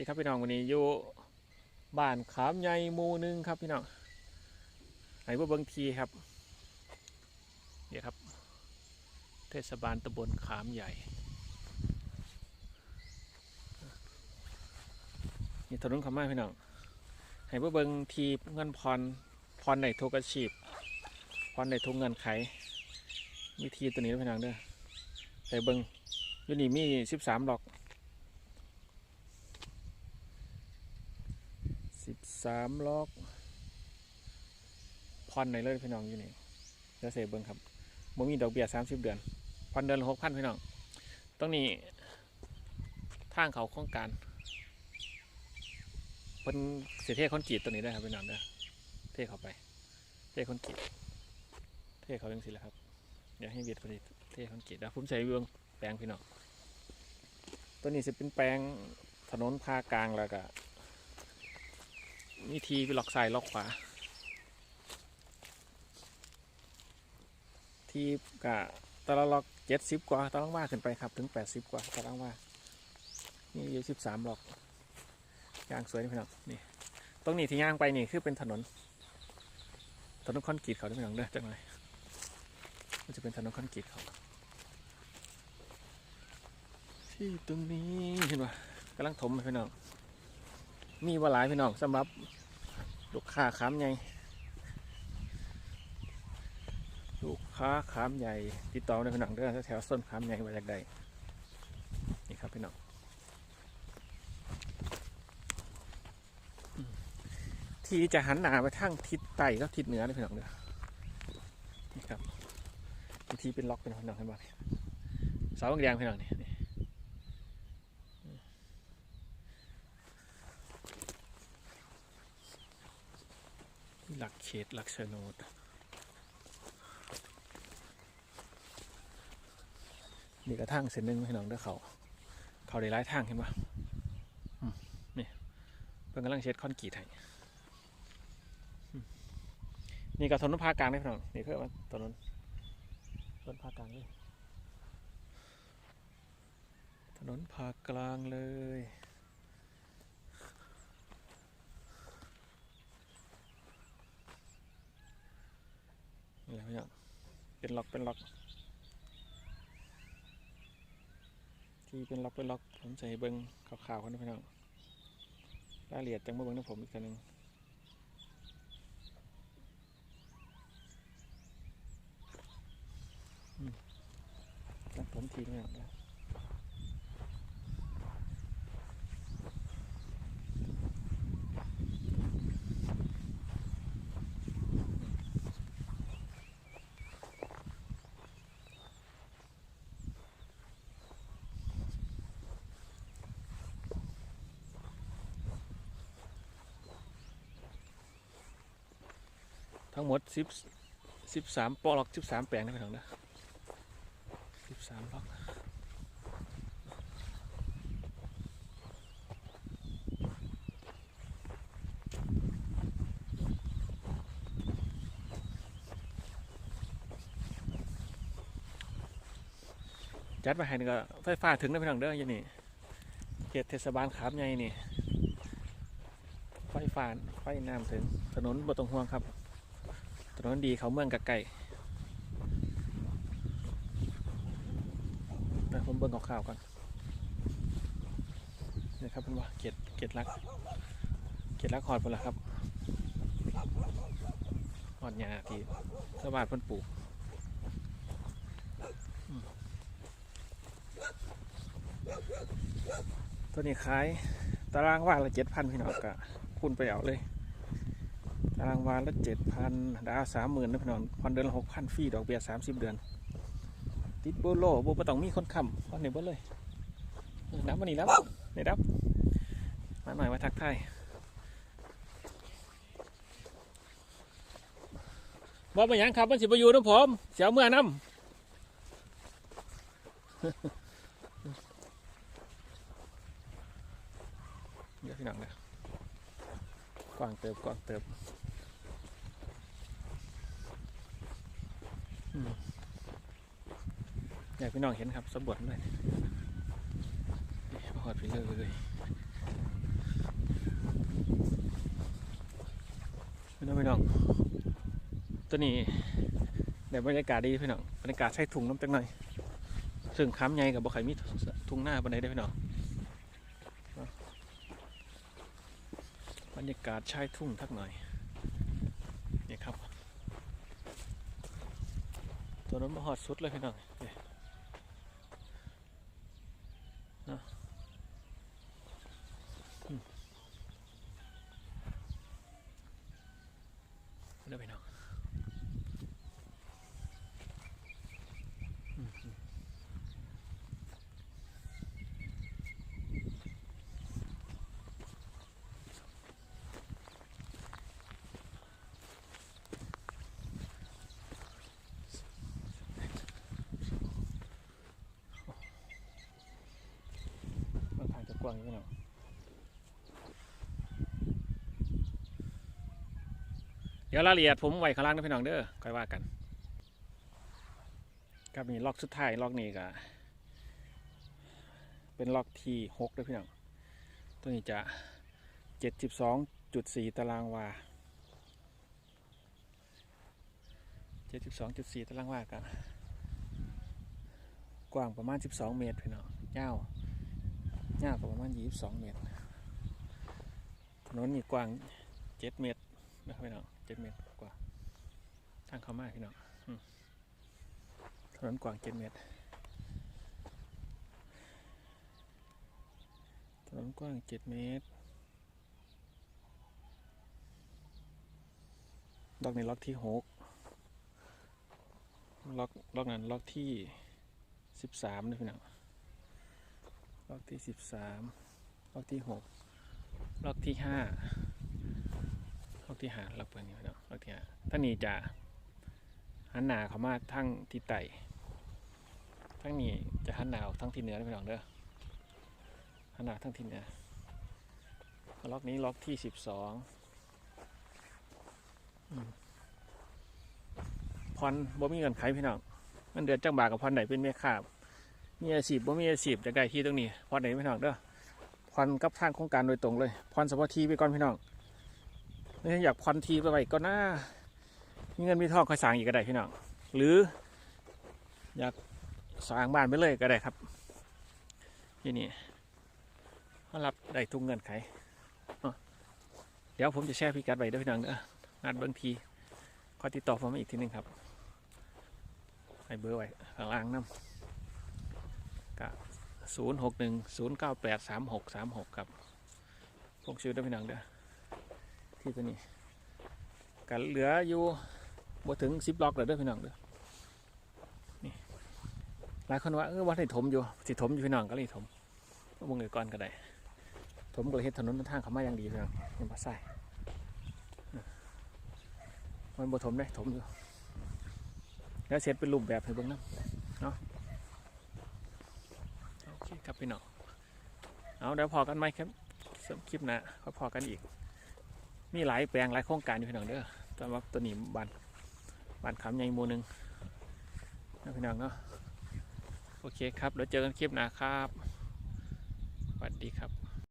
ดีครับพี่น้องวันนี้อยู่บ้านขามใหญ่หมู่หนึ่งครับพี่น้องไหนว่าเบิ้งทีครับเดี๋ยวครับ เทศบาลตำบลขามใหญ่นี่ถนนขามมาพี่น้องให้ว่าเบิ้งทีเงินพรพรในทุกอาชีพพรในทุกเงินไขมีทีตัวนี้พี่น้องเด้อไปเบิ้งอยู่นี่มีสิบสามหลอก สิบสามล็อกผ่อนในเลยพี่น้องอยู่นี่เดี๋ยเสเบิ้งครับบ่มีดอกเบี้ยสามสิบเดือนผ่อนเดือนละหกพันพี่น้องตรงนี้ทางเขาโครงการเป็นเสียเทคอนกรีตตัวนี้ได้ครับพี่น้องเด้อเทเข้าไป เทคอนกรีตเทเขาจังสิแหละครับเดี๋ยวให้เวียดผลิตเทคอนกรีตแล้วผมใช้เบื้องแปลงพี่น้องตัวนี้จะเป็นแปลงถนนภาคกลางแล้วก็ มีทีไปล็อกซ้ายล็อกขวา ทีกะตารางล็อกเจ็ดสิบกว่าตารางว่าขึ้นไปครับถึงแปดสิบกว่าตารางว่า นี่อยู่สิบสามล็อกยางสวยนี่พี่น้องนี่ตรงนี้ที่ย่างไปนี่คือเป็นถนน ถนนคอนกรีตเขาด้วยพี่น้องเด้อจังเลยมันจะเป็นถนนคอนกรีตเขาที่ตรงนี้เห็นปะกำลังถมพี่น้อง มีว่าหลายพี่น้องสำหรับลูกค้าขามใหญ่ลูกค้าขามใหญ่ติดต่อในพี่น้องเด้อแถวส้นขามใหญ่มาจากใดนี่ครับพี่น้องที่จะหันหน้าไปทางทิศใต้กับทิศเหนือนะพี่น้องเด้อนี่ครับวิธีเป็นล็อกเป็นพี่น้องเห็นบ่เสาแดงพี่น้องนี่ หลักเขตหลักโฉนดนี่กระทั่งเส้นหนึ่งพี่น้องเด้อเขา เขาได้หลายทางเห็นปะนี่เพิ่งกำลังเช็ดคอนกรีตให้นี่ก็ถนนภาคกลางนี่พี่น้องนี่คือว่าถนนถนนภาคกลางเลยถนนภาคกลางเลย นี่แหละพี่น้องเป็นล็อกเป็นล็อกที่เป็นล็อกเป็นล็อกผมใส่เบิ้งขาวๆกันนะพี่น้องรายละเอียดจังมาเบิ้งนะผมอีกทีหนึงอืมจังผมทีพี่น้องเด้ ทั้งหมดสิบสิบสามปลอกสิบสามแปลงนะพี่น้องนะสิบสามล็อกจัดมาให้นี่ก็ไฟฟ้าถึงนะพี่น้องเด้ออยังนี่เขตเทศบาลขามใหญ่นี่ ไฟฟ้าไฟน้ำถึงถนนบ่ต้องห่วงครับ ถนนดีเขาเมืองกะไก่แต่ผมเบิ่งข่าวก่อนนี่ครับเป็นว่าเกตเกตรัก เกตรักหอดพุ่นละครับหอดหญ้าที่ชาวบ้านเพิ่นปลูกตัวนี้ขายตารางว่าละเจ็ดพันพี่น้องกะคูณไปเอาเลย ตารางวาละเจ็ดพันดาวสามหมื่นนะพี่น้องพันเดือนละหกพันฟรีดอกเบี้ยสามสิบเดือน ติดโบโลโบปต้องมีคนค้ำเอาไหนเบ่เลยนับมานี่แล้วนี่ดับมาหน่อยมาทักทายบอกมาหยังครับมันสิบอยู่น้ำผม เสียวเมื่อน้ำเดี๋ยวพี่น้องนะกว้างเติบกว้างเติบ อยากพี่น้องเห็นครับสมบูรณ์เลยพอดไปเลยพี่น้องพี่น้องตัวนี้เดี๋บรรยากาศดีพี่น้องบรรยากาศใช้ถุงน้ำจังหน่อย ซึ่งค้ำไงกับบ่ไข่มีถุงหน้าบนไหนได้พี่น้องบรรยากาศใชายทุ่งทักหน่อย ตัวนั้นมาหอดสุดเลยพี่น้องนี่เนาะอืมเด้อพี่น้อง บางทางจะก ว้างอยู่พี่น้องเดี๋ยวรายละเอียดผมไว้ข้างล่างนะพี่น้องเด้อค่อยว่ากันครับนี่ล็อกสุดท้ายล็อกนี้ก็เป็นล็อกที่หกด้อพี่น้องตัวนี้จะเจ็ดสิบสองจุดสี่ตารางวาเจ็ดสิบสองจุดสี่ตารางวากันกว้างประมาณสิบสองเมตรพี่น้องยาว ยาวกว่าประมาณยี่สิบสองเมตรถนนนี่กว้างเจ็ดเมตรนะครับพี่น้องเจ็ดเมตรกว่าทางเข้ามาพี่น้องถนนกว้างเจ็ดเมตรถนนกว้างเจ็ดเมตร ล็อกในล็อกที่หกล็อกล็อกนั้นล็อกที่สิบสามนะพี่น้อง ล็อกที่สิบสามล็อกที่หกล็อกที่ห้าล็อกที่ห้าล็อกเปิดนี่พี่น้องล็อกที่ห้าท่านนี้จะหันหนาเข้ามาทั้งทิศใต้ทั้งนี้จะหันหนาออกทั้งทิศเหนือนะพี่น้องเด้อหันหนาทั้งทิศเหนือล็อกนี้ล็อกที่สิบสองพรบ่มีเงินไขพี่น้องเงินเดือนจังบากับพรไหนเป็นเมียขาบ มีอาชีพบ่มีอาชีพจะได้ที่ตรงนี้พรไหนพี่น้องเด้อพรกับทางโครงการโดยตรงเลยพรสปทีไปก่อนพี่น้องนี่อยากพรทีไปไว้ก็น่ามีเงินมีทองคอยสร้างอีกก็ได้พี่น้องหรือ อยากสร้างบ้านไปเลยก็ได้ครับ ที่นี่มารับได้ทุกเงินไขเดี๋ยวผมจะแชร์พิกัดไว้เด้วยพี่น้องเด้อนัดบางทีขอติดต่อผมมาอีกทีหนึงครับให้เบอร์ไว้ข้างล่างน้ำ กับศูนย์หกหนึ่งศูนย์เก้าแปดสามหกสามหกครับพวกชื่อได้พี่น้องเด้อที่ตัวนี้กันเหลืออยู่บ่ถึงสิบล็อกเลยเด้อพี่น้องเด้อนี่หลายคนว่าเออว่าให้ถมอยู่สิถมอยู่พี่น้องก็เลยถมวงเงินก่อนก็ได้ถมก็เลยเฮ็ดถนนทางเขามาอย่างดีพี่น้องมันมาใส่มันบ่ถมได้ถมอยู่แล้วเสร็จเป็นรูปแบบให้เบิ่งนะโอเค ครับพี่น้องเอาเดี๋ยวพอกันไหมครับสำหรับคลิปนะเขาพอกันอีก มีหลายแปลงหลายโครงการอยู่พี่น้องเด้อสำหรับตัวนี้บานบานขำใหญ่โมูหนึ่งนะพี่น้องเนาะโอเคครับเดี๋ยวเจอกันคลิปหน้าครับสวัสดีครับ